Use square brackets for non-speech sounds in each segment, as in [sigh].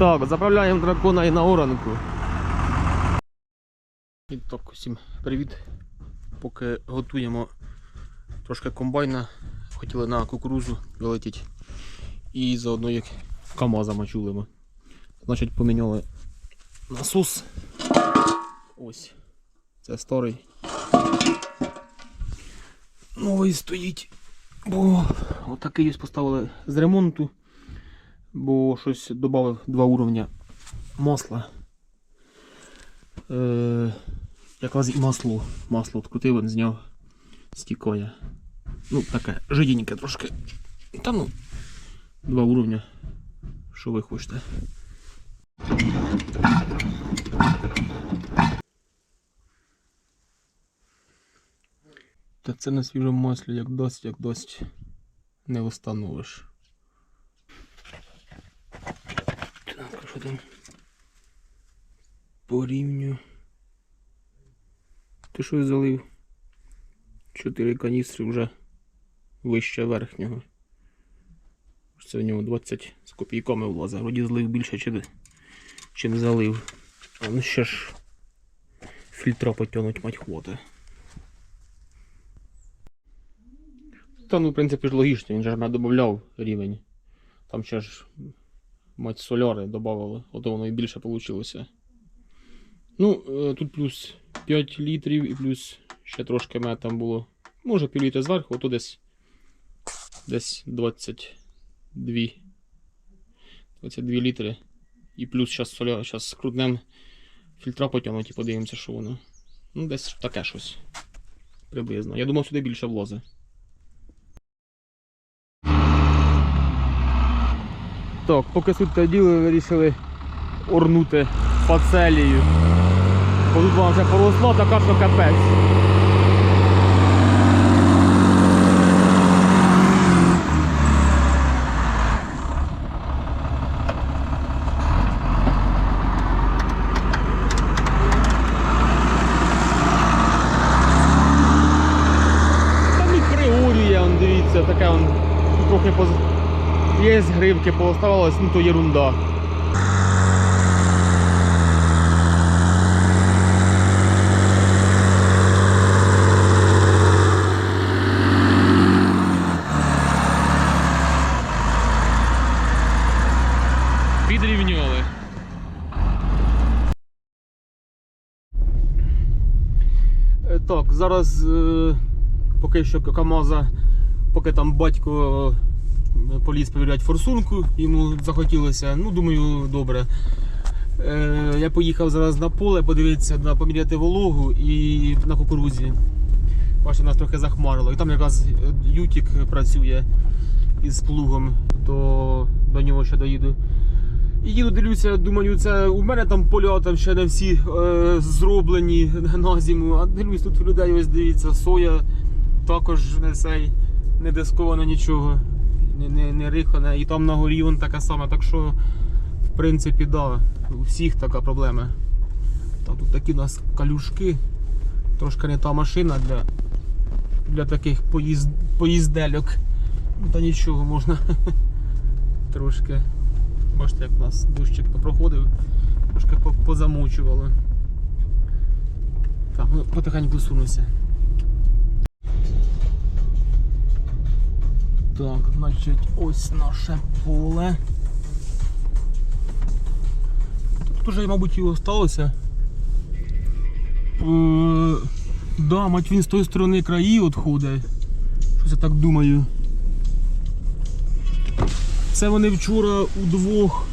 Так, заправляємо дракона і на оранку. І так, усім привіт. Поки готуємо трошки комбайна, хотіли на кукурузу вилетіти. І заодно як КАМАЗа мачулимо. Значить, поміняли насос. Ось. Це старий. Новий стоїть. Бо отакий ось поставили з ремонту. Бо щось додав два уровня масла. Е, якраз і масло. Масло відкрутив, він зняв стікає. Ну, таке жиденьке трошки. Та ну, два уровня. Що ви хочете? Та це на свіжому маслі як дасть, як дасть. Не встановиш. Так, а що там? Порівню. Ти що залив? Чотири каністри вже вище верхнього. Це в нього 20 з копійками влазить. Вроді злив більше, чи, чим залив. А ну ще ж фільтра потягнуть мать хвоти. Та ну, в принципі, ж логічно, він же ж не додавав рівень. Там ще ж мать соляри додавали, ото воно і більше вийшло. Ну, е, тут плюс 5 літрів і плюс ще трошки мед там було. Може пів літра зверху, ото десь десь 22. 22 літри. І плюс зараз соля, зараз скрутнем фільтра потягнуть і подивимося, що воно. Ну, десь таке щось. Приблизно. Я думав, сюди більше влози. Так, поки суть та діло вирішили орнути фацелію. Бо тут вона вже поросла, така що капець. Там і пригорює, он, дивіться, таке он трохи поз... Гривки, пооставалось, ну то єрунда. Підрівняли. Е, Так, зараз е, поки що КАМАЗа, поки там батько поліз перевіряти форсунку, йому захотілося. Ну, думаю, добре. Е, я поїхав зараз на поле, подивитися, на поміряти вологу і на кукурузі. Бачите, нас трохи захмарило. І там якраз е, Ютік працює із плугом, то до нього ще доїду. І їду, дивлюся, думаю, це у мене там поля там ще не всі е, зроблені [laughs] на зиму. А дивлюсь, тут людей ось дивіться, соя також не цей, не дисковано нічого, не, не, не рихане. І там на горі вон така сама. Так що, в принципі, да, у всіх така проблема. Так, тут такі у нас калюшки. Трошки не та машина для, для таких поїзд, поїздельок. Ну, Та нічого можна [laughs] трошки. Бачите, як у нас дощик попроходив, трошки по- позамучувало. Так, ну потихеньку сунуся. Так, значить, ось наше поле. Тут уже, мабуть, і осталося. Е, да, мать він з тої сторони краї відходить. Щось я так думаю. Це вони вчора удвох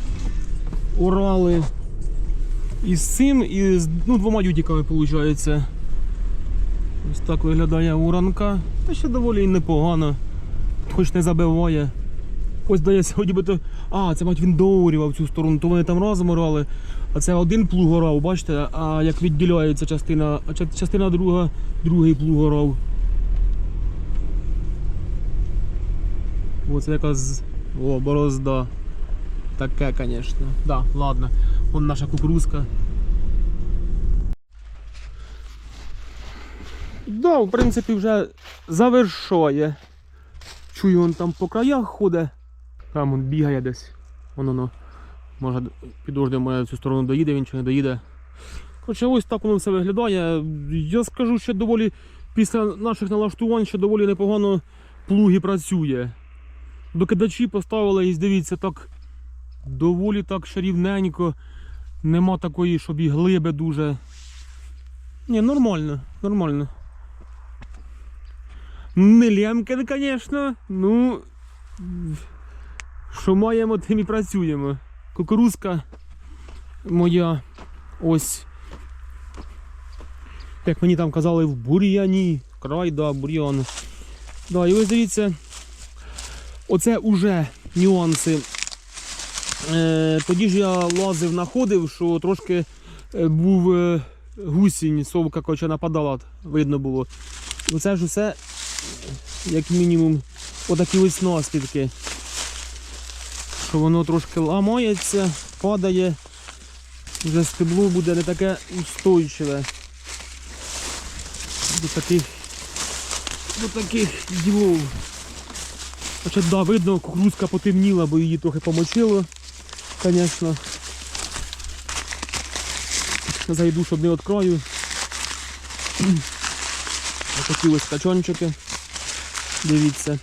орали із цим і з ну, двома ютіками, виходить. Ось так виглядає уранка. Та ще доволі і непогано. Хоч не забиває. Ось дає сьогодні би то. А, це мать він доурював цю сторону, то вони там разом орали. А це один плуг орав, бачите, а як відділяється частина, а частина друга, другий плуг орав. Оце якась о, борозда. Таке, звісно. Да, ладно. Вон наша кукурузка. Да, в принципі, вже завершує. Чую, він там по краях ходить. Там він бігає десь. Воно воно. Може підождемо цю сторону доїде, він чи не доїде. Хоча ось так воно все виглядає. Я скажу, що доволі після наших налаштувань ще доволі непогано плуги працює. Докидачі поставили і дивіться, так доволі так ще рівненько. Нема такої, щоб і глиби дуже. Ні, нормально, нормально. Не лємкин, звісно. Ну. Що маємо, тим і працюємо. Кукурузка моя ось. Як мені там казали, в бур'яні. Край, да, бур'ян. Да, і ось дивіться. Оце уже нюанси. Е, тоді ж я лазив, знаходив, що трошки е, був е, гусінь, совка коротше, нападала, видно було. Оце ж усе, як мінімум, отакі ось наслідки. Що воно трошки ламається, падає, вже стебло буде не таке устойчиве. До таких, до таких ділов. Хоча да, видно, кукурузка потемніла, бо її трохи помочило, звісно. Зайду, щоб не від краю. [clears throat] Ось такі ось качончики. Дивіться.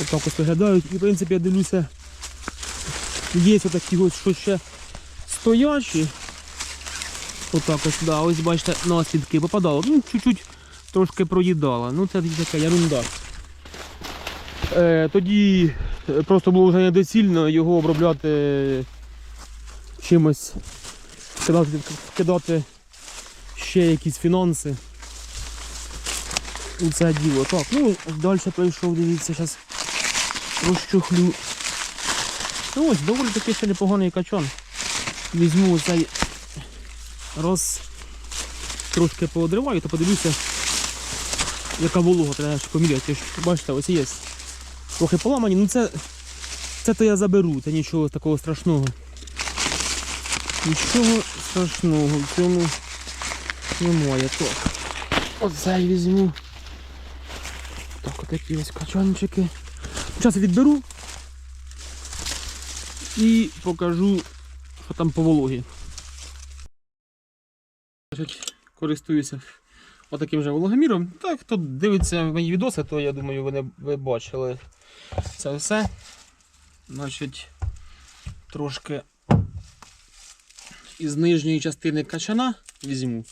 Отак ось виглядають. І в принципі я дивлюся, є отакі ось що ще стоячі. Отак ось, да, ось бачите, наслідки попадало. Ну, чуть-чуть трошки проїдала. Ну це така ерунда. Е, тоді е, просто було вже недоцільно його обробляти чимось, кидати, кидати ще якісь фінанси у це діло. Так, ну далі пройшов, дивіться, зараз розчухлю. Ну ось, доволі такий ще непоганий качан. Візьму цей роз трошки поодриваю, то подивлюся, яка волога треба поміряти. Бачите, ось є. Трохи поламані, ну це, це то я заберу, це нічого такого страшного. Нічого страшного в цьому немає. Так. Оцей візьму. Так, отакі ось качанчики. Зараз відберу і покажу, що там по вологі. Користуюся отаким же вологоміром. Так, хто дивиться мої відоси, то я думаю, ви, не, ви бачили це все. Значить, трошки із нижньої частини качана візьму.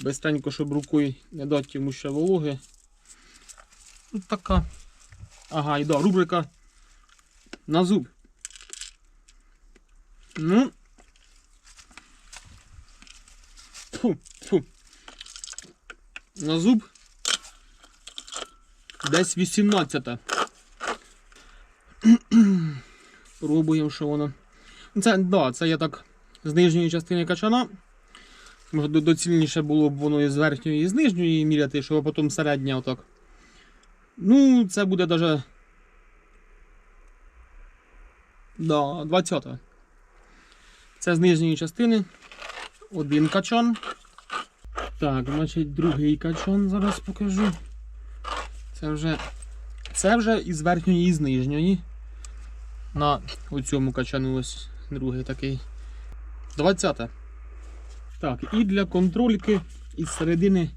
Бистренько, щоб рукою не дати йому ще вологи. Ну, така. Ага, і да, рубрика на зуб. Ну. Фу, фу. На зуб. Десь 18. Пробуємо, що воно. Це, да, це я так з нижньої частини качана. Може доцільніше було б воно із верхньої і з нижньої міряти, щоб потім середня отак. Ну, це буде даже. Да, 20. Це з нижньої частини. Один качан. Так, значить, другий качан зараз покажу. Це вже. Це вже із верхньої і з нижньої. На оцьому качану ось другий такий. 20. Так, і для контрольки із середини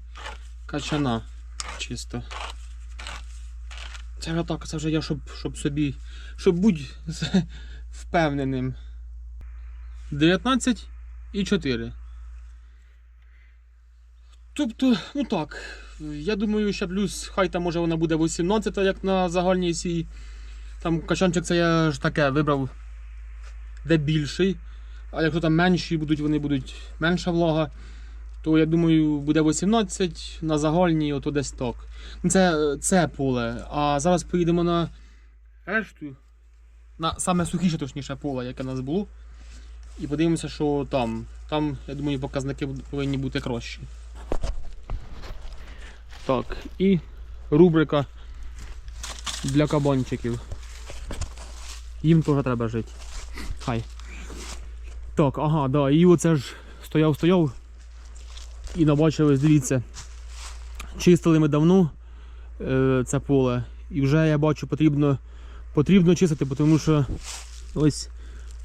качана. Чисто. Це вже так, це вже я, щоб, щоб собі. Щоб бути впевненим. 19 і 4. Тобто, ну так. Я думаю, ще плюс, хай там може вона буде 18, як на загальній сій. Там качанчик це я ж таке вибрав де більший. А якщо там менші будуть, вони будуть менша влага, то я думаю, буде 18 на загальній, ото десь так. Ну, Це, це поле. А зараз поїдемо на решту. На саме сухіше, точніше, поле, яке у нас було. І подивимося, що там. Там, я думаю, показники повинні бути кращі. Так, і рубрика для кабанчиків. Їм теж треба жити. Хай. Так, ага, да, і оце ж стояв, стояв. І набачилось, дивіться. Чистили ми давно е, це поле. І вже я бачу, потрібно, потрібно чистити, тому що ось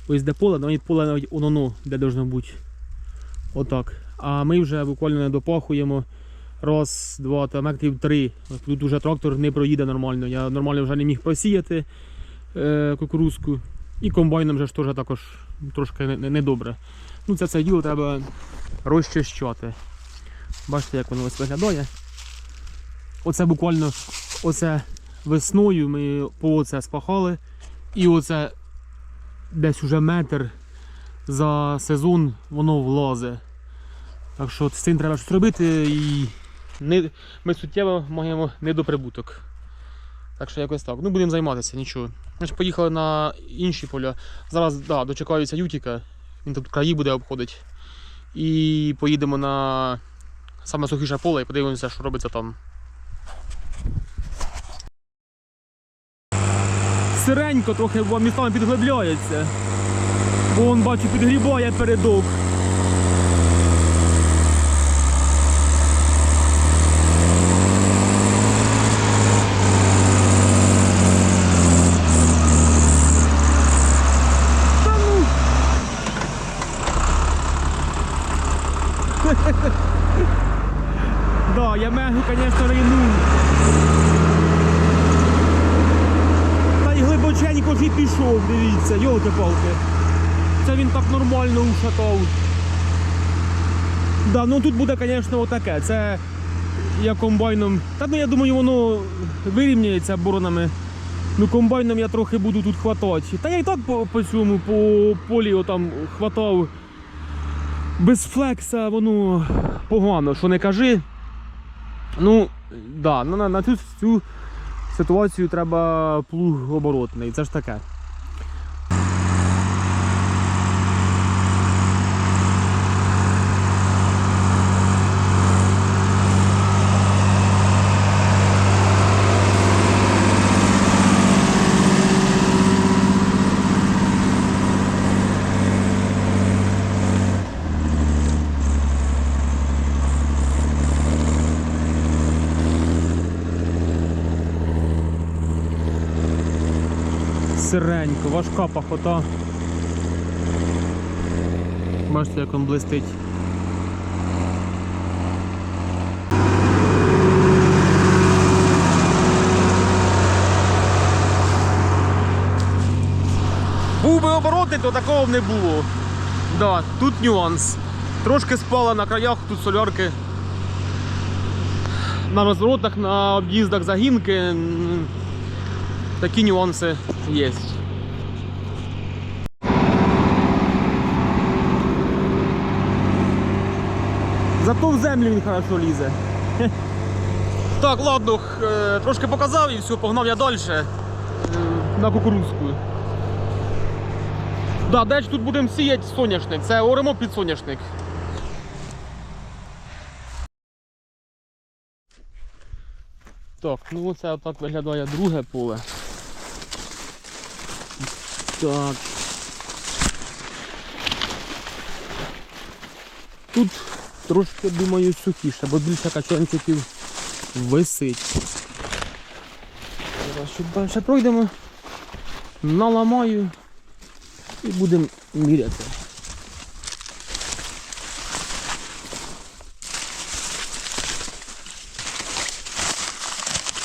ось де поле, навіть поле навіть ононо, де должно бути. Отак. А ми вже буквально не допахуємо. Раз, два, там метрів три. Тут уже трактор не проїде нормально. Я нормально вже не міг просіяти е, кукурузку. І комбайном вже ж теж також трошки недобре. Не, не ну, це все діло треба розчищати. Бачите, як воно ось виглядає. Оце буквально оце весною ми по оце спахали. І оце десь уже метр за сезон воно влазе. Так що з цим треба щось робити і не, ми суттєво маємо недоприбуток. Так що якось так. Ну будемо займатися, нічого. Ми поїхали на інші поля. Зараз да, дочекаюся Ютіка. Він тут краї буде обходити. І поїдемо на саме сухіше поле і подивимося, що робиться там. Сиренько трохи бо містами підглибляється. Бо он бачу підгрібає передок. Та ну. Да, я мегу, звісно, рейну. Та й глибоченько і пішов, дивіться, йолки-палки. Це він так нормально ушатав. Да, ну тут буде, звісно, отаке. Це я комбайном. Та ну я думаю, воно вирівняється боронами. Ну комбайном я трохи буду тут хватати. Та я і так по, по цьому, по полі отам хватав. Без флекса воно погано, що не кажи. Ну, да, на, на, цю, цю ситуацію треба плуг оборотний. Це ж таке. Сиренько, важка пахота. Бачите, як він блистить. Був би оборотний, то такого б не було. Да, тут нюанс. Трошки спала на краях, тут солярки. На розворотах, на об'їздах загінки. Такі нюанси є. Зато в землю він хорошо лізе. [laughs] Так, ладно, е, трошки показав і все, погнав я далі е, на кукурузку. Да, далі тут будемо сіяти соняшник. Це оремо під соняшник. Так, ну оце отак виглядає друге поле. Так. Тут трошки, думаю, сухіше, бо більше качанчиків висить. Зараз щоб далі пройдемо, наламаю і будемо міряти.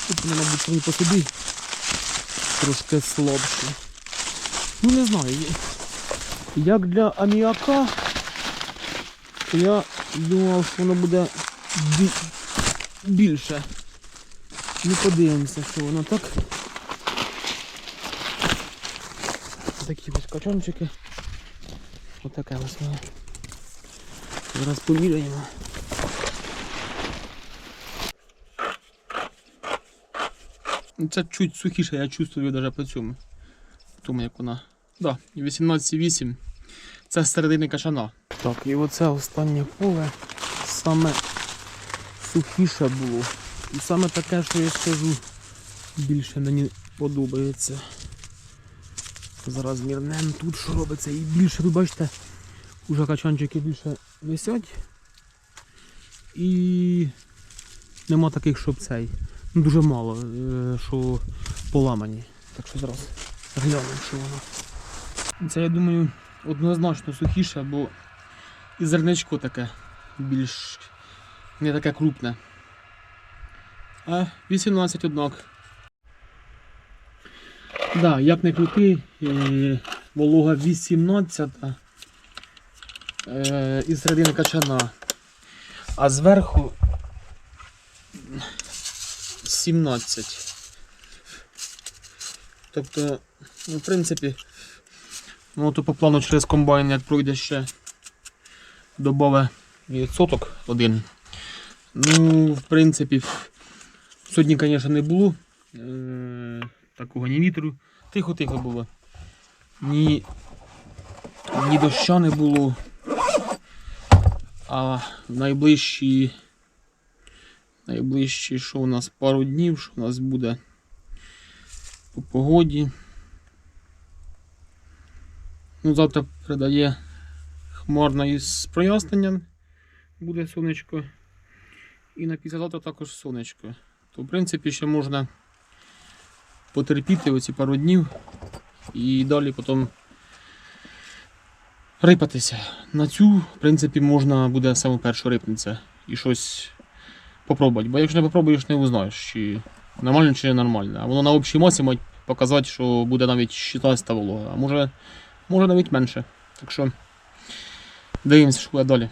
Тут, мабуть, самі по собі трошки слабші. Ну не знаю. Як для аміака, то я думав, що воно буде бі- більше. Ну подивимося, що воно так. Такі ось качанчики. Отаке ось воно. Зараз поміряємо. Це чуть сухіше, я чувствую навіть по цьому. По як вона. Да, 18,8. Це середини кашана. Так, і оце останнє поле саме сухіше було. І саме таке, що я скажу, більше мені подобається. Зараз мірнем тут що робиться. І більше, ви бачите, уже качанчики більше висять. І нема таких, щоб цей. Ну, дуже мало, е, що поламані. Так що зараз глянемо, що воно. Це, я думаю, однозначно сухіше, бо і зерничко таке більш не таке крупне. А 18 однак. Да, як не крути, е, волога 18 е, і середини качана. А зверху 17. Тобто, ну, в принципі, ну то по плану через комбайн, як пройде ще добаве відсоток один. Ну, в принципі, сьогодні, звісно, не було е, такого ні вітру. Тихо-тихо було. Ні, ні доща не було. А найближчі, найближчі, що у нас пару днів, що у нас буде по погоді. Ну, завтра передає хмарно із проясненням. Буде сонечко. І на післязавтра також сонечко. То, в принципі, ще можна потерпіти оці пару днів і далі потім рипатися. На цю, в принципі, можна буде саме першу рипнутися і щось попробувати. Бо якщо не попробуєш, не узнаєш, чи нормально, чи не нормально. А воно на общій масі має показати, що буде навіть 16 волога, а може, може навіть менше. Так що дивимося, що буде далі.